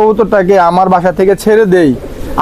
কবুতরটাকে আমার বাসা থেকে ছেড়ে দেই,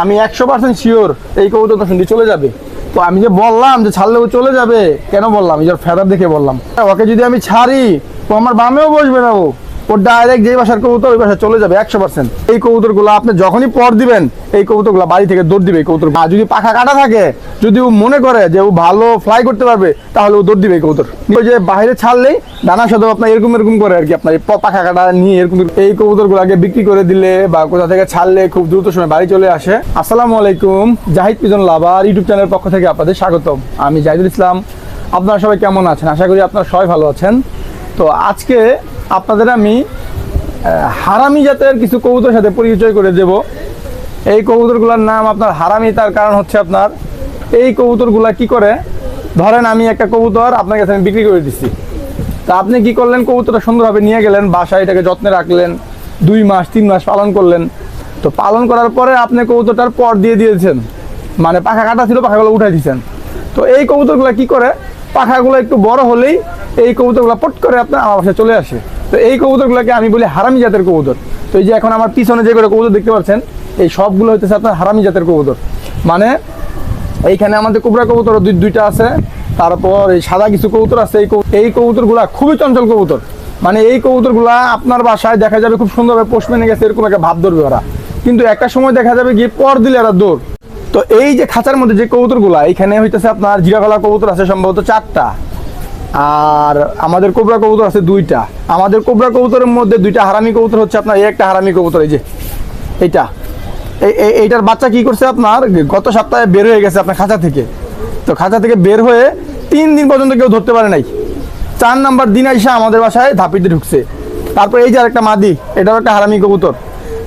আমি একশো পার্সেন্ট শিওর এই কবুতরটা শুনতে চলে যাবে। তো আমি যে বললাম যে ছাড়লে ও চলে যাবে, কেন বললাম? নিজের ফেদার দেখে বললাম। ওকে যদি আমি ছাড়ি তো আমার বামেও বসবে না ও। ও ডাইরেক্ট যেই বাসার কবুতর, ওই বাসায় চলে যাবে, একশো পার্সেন্ট এই কবুতরগুলো আপনি যখনই পর দিবেন, এই কবুতরগুলো বাড়ি থেকে দৌড় দিবে এই কবুতর আর যদি পাখা কাটা থাকে, যদি ও মনে করে যে ও ভালো ফ্লাই করতে পারবে, তাহলে ও দৌড় দিবে এই কবুতর। যে বাইরে ছাড়লেই ডানা সাথে আপনার এরকম এরকম করে আর কি আপনার পাখা কাটা নিয়ে এরকম এই কবুতরগুলোকে বিক্রি করে দিলে বা কোথা থেকে ছাড়লে খুব দ্রুত সময় বাড়ি চলে আসে। আসসালামু আলাইকুম, জাহিদ পিজন লাভার ইউটিউব চ্যানেলের পক্ষ থেকে আপনাদের স্বাগতম। আমি জাহিদুল ইসলাম। আপনারা সবাই কেমন আছেন? আশা করি আপনারা সবাই ভালো আছেন। তো আজকে আপনাদের আমি হারামি জাতের কিছু কবুতরের সাথে পরিচয় করে দেব। এই কবুতরগুলোর নাম আপনার হারামি, তার কারণ হচ্ছে আপনার, এই কবুতরগুলা কি করে? ধরেন আমি একটা কবুতর আপনার কাছে আমি বিক্রি করে দিচ্ছি তা আপনি কি করলেন? কবুতরটা সুন্দরভাবে নিয়ে গেলেন, বাসায় এটাকে যত্নে রাখলেন, দুই মাস, তিন মাস পালন করলেন। তো পালন করার পরে আপনি কবুতরটার পর দিয়ে দিয়েছেন। মানে পাখা কাটা ছিল, পাখাগুলো উঠাই দিয়েছেন তো এই কবুতরগুলো কি করে? পাখাগুলো একটু বড় হলেই এই কবুতরগুলো পট করে আপনার আমার বাসায় চলে আসে। তো এই কবুতরগুলোকে আমি বলি হারামি জাতের কবুতর। তো এই যে এখন আমার পিছনে যে করে কবুতর দেখতে পাচ্ছেন, এই সবগুলো হইতেছে আপনার হারামি জাতের কবুতর। মানে এইখানে আমাদের কোবরা কবুতর দুই দুইটা আছে, তারপর এই সাদা কিছু কবুতর আছে। এই এই কবুতরগুলা খুবই চঞ্চল কবুতর। মানে এই কবুতরগুলা আপনার বাসায় দেখা যাবে খুব সুন্দরভাবে পোষ মেনে গেছে, এরকম একটা ভাব ধরবে ওরা। কিন্তু একটা সময় দেখা যাবে গিয়ে পর দিলে এরা দৌড়। তো এই যে খাঁচার মধ্যে যে কবুতরগুলা এখানে হইতেছে আপনার জিরাগলা কবুতর আছে, সম্ভবত চারটা। আর আমাদের কোবরা কবুতর আছে দুইটা। আমাদের কোবরা কবুতরের মধ্যে দুইটা হারামি কবুতর হচ্ছে আপনার, এই একটা হারামি কবুতর, এই যে, এইটা। এই, এই- এইটার বাচ্চা কি করছে আপনার, গত সপ্তাহে বের হয়ে গেছে আপনার খাঁচা থেকে। তো খাঁচা থেকে বের হয়ে তিন দিন পর্যন্ত কেউ ধরতে পারে নাই। চার নাম্বার দিন আইসা আমাদের বাসায় ধাপিতে ঢুকছে। তারপর এই যে একটা মাদি, এটাও একটা হারামি কবুতর।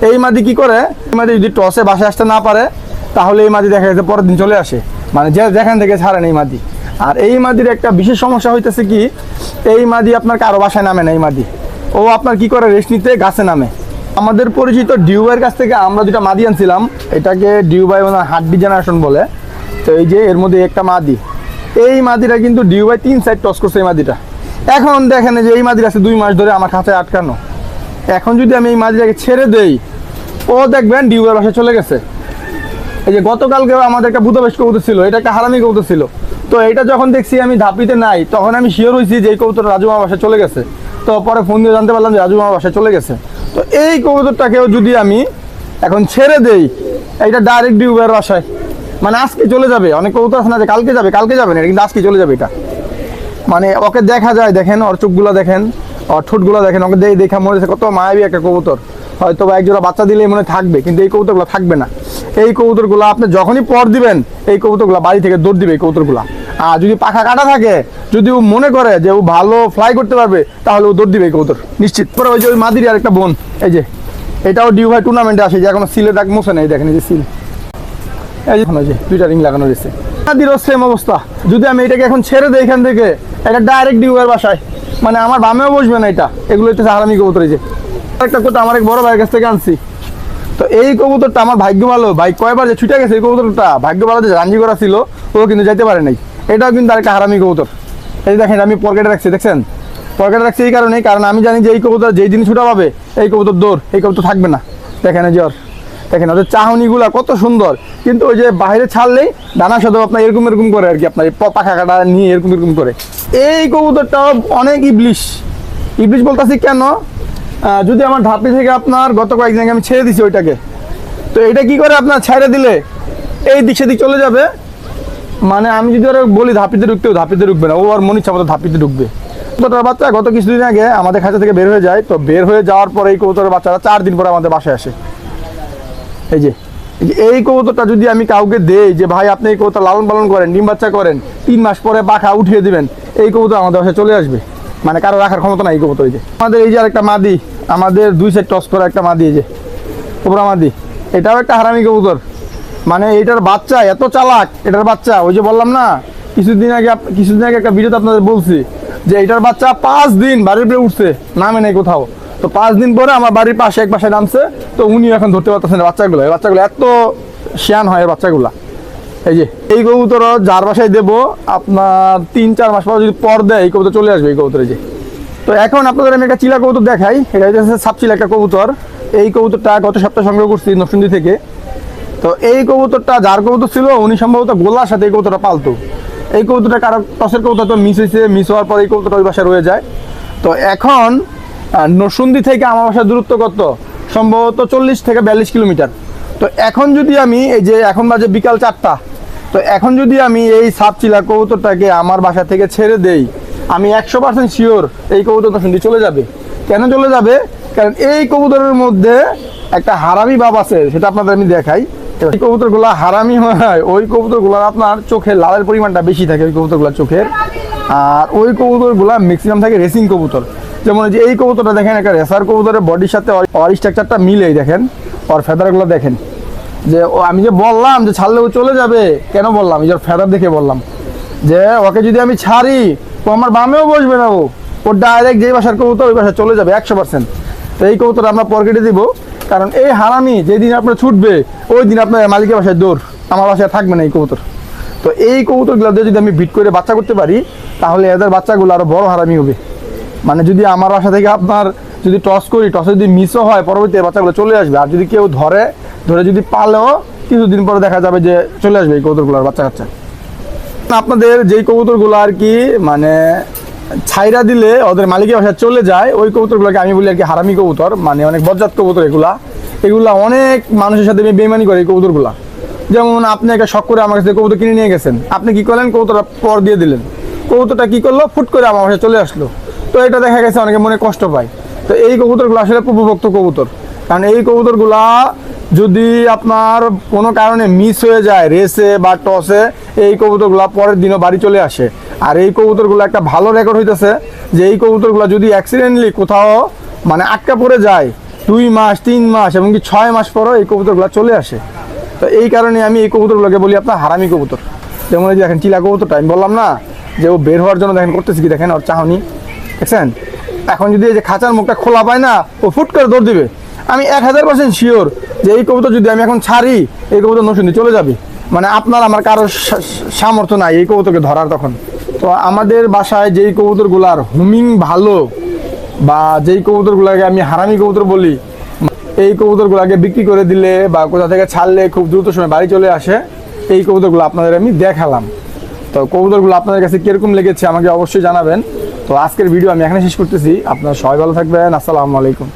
এই মাদি কি করে, এই মাদি যদি টসে বাসায় আসতে না পারে, তাহলে এই মাদি দেখা যাচ্ছে পরের দিন চলে আসে। মানে যে যেখান থেকে ছাড়েন এই মাদি। আর এই মাদির একটা বিশেষ সমস্যা হইতেছে কি, এই মাদি আপনার কারও বাসায় নামে না, এই মাদি। ও আপনার কি করে রেস্ট নিতে? গাছে নামে। আমাদের পরিচিত ডিউবাইয়ের কাছ থেকে আমরা দুটা মাদি আনছিলাম, এটাকে ডিউবাই মানে হাড্ডি জেনারেশন বলে। তো এই যে এর মধ্যে একটা মাদি। এই মাদিটা কিন্তু ডিউবাই তিন সাইড টস করছে এই মাদিটা। এখন দেখেন যে এই মাদির আছে দুই মাস ধরে আমার খাঁচায় আটকানো। এখন যদি আমি এই মাদিটাকে ছেড়ে দেই, ও দেখবেন ডিউবাইয়ের বাসায় চলে গেছে। এই যে গতকালকে আমাদের একটা বুধবেশ কবুতর ছিল, এটা একটা হারামি কবুতর ছিল। তো এটা যখন দেখছি আমি ধাপিতে নাই, তখন আমি শিওর হয়েছি যে এই কবুতর রাজু বাসায় চলে গেছে। তো পরে ফোন দিয়ে জানতে পারলাম যে রাজু বাসায় চলে গেছে। তো এই কবুতরটাকেও যদি আমি এখন ছেড়ে দেই এটা ডাইরেক্ট ডিউবের বাসায়। মানে আজকে চলে যাবে, অনেক কবুতর আছে না যে কালকে যাবে কালকে যাবে না কিন্তু আজকে চলে যাবে এটা। মানে ওকে দেখা যায়, দেখেন, ওর চোখগুলো দেখেন, ওর ঠোঁটগুলো দেখেন, ওকে দেখে দেখা মনে হচ্ছে কত মায়াবী একটা কবুতর। হয়তো বা একজোড়া বাচ্চা দিলে মনে থাকবে, কিন্তু এই কবুতরগুলো থাকবে না। এই কবুতরগুলো আপনি যখনই পর দিবেন, এই কবুতরগুলো বাড়ি থেকে দৌড় দিবে এই কবুতরগুলো। আর যদি পাখা কাটা থাকে, যদি ও মনে করে যে ও ভালো ফ্লাই করতে পারবে, তাহলে ও দৌড় দিবে এই কবুতর। নিশ্চিত। পরে ওই যে ওই মাদির আর একটা বোন, এই যে, এটাও ডিউ ভাই টুর্নামেন্টে আসে, যে এখনও সিলে ডাক মোছে নেই, দেখেন এই যে সিল এই যে দুইটা রিং লাগানো রয়েছে। মাদিরও সেম অবস্থা। যদি আমি এটাকে এখন ছেড়ে দিই এখান থেকে, এটা ডাইরেক্ট ডিউয়ের বাসায় মানে আমার বামেও বসবে না এটা। এগুলো হচ্ছে হারামি কবুতর এই যে। একটা কথা আমার এক বড় ভাইয়ের কাছ থেকে আনছি। তো এই কবুতরটা আমার ভাগ্য ভালো। ভাই কয়বার যে ছুটে গেছে এই কবুতরটা, ভাগ্য ভালো যে রাঞ্জি করা ছিল, ও কিন্তু যেতে পারে নাই। এটাও কিন্তু আরেকটা হারামি কবুতর। এই দেখেন, আমি পকেটে রাখছি, দেখছেন? পকেটে রাখছি এই কারণে কারণ আমি জানি যে এই কবুতর যেই দিন ছুটা পাবে, এই কবুতর দৌড়, এই কবুতর থাকবে না। দেখেন যে দেখেন, ওদের চাহনিগুলা কত সুন্দর। কিন্তু ওই যে বাইরে ছাড়লেই ডানা সাথে আপনার এরকম এরকম করে আর কি, আপনার পাখা কাটা নিয়ে এরকম এরকম করে। এই কবুতরটাও অনেক ইবলিশ। ইবলিশ বলতেছি কেন? যদি আমার ধাপি থেকে আপনার গত কয়েক জায়গায় আমি ছেড়ে দিছি ওইটাকে, তো এটা কি করে আপনার ছেড়ে দিলে? এই দিক সেদিক চলে যাবে? মানে আমি যদি ওরা বলি ধাপিতে ঢুকতেও ধাপিতে ঢুকবে না, ও আর মনে ইচ্ছা মতো ধাপিতে ঢুকবে। কবুতরের বাচ্চা, গত কিছুদিন আগে আমাদের খাঁচা থেকে বের হয়ে যায়, তো বের হয়ে যাওয়ার পরে এই কবুতরের বাচ্চারা চার দিন পরে আমাদের বাসায় আসে। এই যে, এই কবুতরটা যদি আমি কাউকে দেই যে, ভাই, আপনি এই কবুতর লালন পালন করেন, ডিম বাচ্চা করেন, তিন মাস পরে পাখা উঠিয়ে দিবেন, এই কবুতর আমাদের বাসায় চলে আসবে। মানে কারও রাখার ক্ষমতা নাই কবুতর এই যে। আমাদের এই যে আরেকটা মাদি, আমাদের দুই সাইড টস করা একটা মাদি এই যে। কোবরা মাদি, এটাও একটা হারামি কবুতর। মানে এটার বাচ্চা এত চালাক, এটার বাচ্চা, ওই যে বললাম না, কিছুদিন আগে কিছুদিন আগে একটা ভিডিওতে আপনাদের বলছি যে এটার বাচ্চা পাঁচ দিন বাড়ির উপরে উঠছে, নামে নেই কোথাও। তো পাঁচ দিন পরে আমার বাড়ির পাশে এক বাসায় নামছে, তো উনি এখন ধরতে পারতেছেন বাচ্চাগুলো। বাচ্চাগুলো এত শিয়ান হয় বাচ্চাগুলা। এই যে এই কবুতর যার বাসায় দেবো আপনার তিন চার মাস পর যদি পর দেয় এই কবুতর চলে আসবে এই কবুতর যে। তো এখন আপনাদের আমি একটা চিলা কবুতর দেখাই এটা হচ্ছে সাপচিলা একটা কবুতর। এই কবুতরটা গত সপ্তাহে সংগ্রহ করছি নরসিংদী থেকে। তো এই কবুতরটা যার কবুতর ছিল উনি সম্ভবত গোলার সাথে এই কবুতরটা পালতো। এই কবুতরটা কারও টসের কবুতর তো মিস হয়েছে মিস হওয়ার পর এই কবুতরটা ওই বাসায় রয়ে যায়। তো এখন আহ, নরসিংদী থেকে আমার বাসার দূরত্ব কত? সম্ভবত চল্লিশ থেকে বিয়াল্লিশ কিলোমিটার। তো এখন যদি আমি এই যে এখন বাজে বিকাল চারটা তো এখন যদি আমি এই সাপচিলা কবুতরটাকে আমার বাসা থেকে ছেড়ে দেই, আমি একশো পার্সেন্ট শিওর এই কবুতরটা শুনতে চলে যাবে। কেন চলে যাবে? কারণ এই কবুতরের মধ্যে একটা হারামি ভাব আছে, সেটা আপনাদের আমি দেখাই। এই কবুতরগুলো হারামি হয়, ওই কবুতরগুলো আপনার চোখের লালের পরিমাণটা বেশি থাকে, ওই কবুতরগুলো চোখের। আর ওই কবুতরগুলো ম্যাক্সিমাম থাকে রেসিং কবুতর। যেমন এই যে এই কবুতরটা দেখেন, একটা রেসার কবুতরের বডির সাথে ওর স্ট্রাকচারটা মিলেই দেখেন ওর ফেদারগুলো দেখেন। যে ও, আমি যে বললাম যে ছাড়লে ও চলে যাবে, কেন বললাম? এই ওর ফেদার দেখে বললাম। যে ওকে যদি আমি ছাড়ি, ও আমার বামেও বসবে না ও। ও ডাইরেক্ট যেই বাসার কবুতর, ওই বাসায় চলে যাবে, একশো পার্সেন্ট তো এই কবুতর আমরা পকেটে দিব। কারণ এই হারামি যেদিন আপনার ছুটবে, ওই দিন আপনার মালিকের বাসায় দৌড়। আমার বাসায় থাকবে না এই কবুতর। তো এই কবুতরগুলো যদি আমি বিট করে বাচ্চা করতে পারি, তাহলে এদের বাচ্চাগুলো আরও বড় হারামি হবে। মানে যদি আমার বাসা থেকে আপনার যদি টস করি টসে যদি মিসও হয়, পরবর্তীতে বাচ্চাগুলো চলে আসবে। আর যদি কেউ ধরে ধরে যদি পালেও কিছুদিন পরে দেখা যাবে যে চলে আসবে এই কবুতরগুলোর বাচ্চা কাচ্চা। আপনাদের যেই কবুতরগুলো আর কি মানে ছাইরা দিলে ওদের মালিকের বাসায় চলে যায়, ওই কবুতরগুলোকে আমি বলি আর কি হারামি কবুতর মানে অনেক বজ্জাত কবুতর এগুলা। এগুলা অনেক মানুষের সাথে বেমানি করে এই কবুতরগুলা। যেমন আপনি একটা শখ করে আমার কাছে কবুতর কিনে নিয়ে গেছেন, আপনি কি করলেন? কবুতরটা পর দিয়ে দিলেন। কবুতরটা কি করল? ফুট করে আমার বাসায় চলে আসলো। তো এটা দেখা গেছে অনেকে মনে কষ্ট পায়। তো এই কবুতরগুলো আসলে প্রভুভক্ত কবুতর। কারণ এই কবুতরগুলা যদি আপনার কোনো কারণে মিস হয়ে যায় রেসে বা টসে এই কবুতরগুলো পরের দিনও বাড়ি চলে আসে। আর এই কবুতরগুলো একটা ভালো রেকর্ড হইতেছে যে এই কবুতরগুলো যদি অ্যাক্সিডেন্টলি কোথাও মানে আটকা পড়ে যায়, দুই মাস, তিন মাস এমনকি ছয় মাস পরও এই কবুতরগুলো চলে আসে। তো এই কারণে আমি এই কবুতরগুলোকে বলি আপনার হারামি কবুতর। যেমন এই যে দেখেন চিলা কবুতরটা, আমি বললাম না যে ও বের হওয়ার জন্য দেখেন করতেছি কি দেখেন ওর চাহনি। দেখছেন? এখন যদি এই যে খাঁচার মুখটা খোলা পায় না, ও ফুট করে দৌড় দিবে। আমি এক হাজার পার্সেন্ট শিওর যে এই কবুতর যদি আমি এখন ছাড়ি, এই কবুতর নসুন্দি চলে যাবে। মানে আপনার আমার কারোর সামর্থ্য নাই এই কবুতরকে ধরার তখন। তো আমাদের বাসায় যেই কবুতরগুলার হুমিং ভালো বা যেই কবুতরগুলোকে আমি হারামি কবুতর বলি, এই কবুতরগুলোকে বিক্রি করে দিলে বা কোথা থেকে ছাড়লে খুব দ্রুত সময় বাড়ি চলে আসে, এই কবুতরগুলো আপনাদের আমি দেখালাম। তো কবুতরগুলো আপনাদের কাছে কীরকম লেগেছে আমাকে অবশ্যই জানাবেন। তো আজকের ভিডিও আমি এখানে শেষ করতেছি। আপনারা সবাই ভালো থাকবেন। আসসালামু আলাইকুম।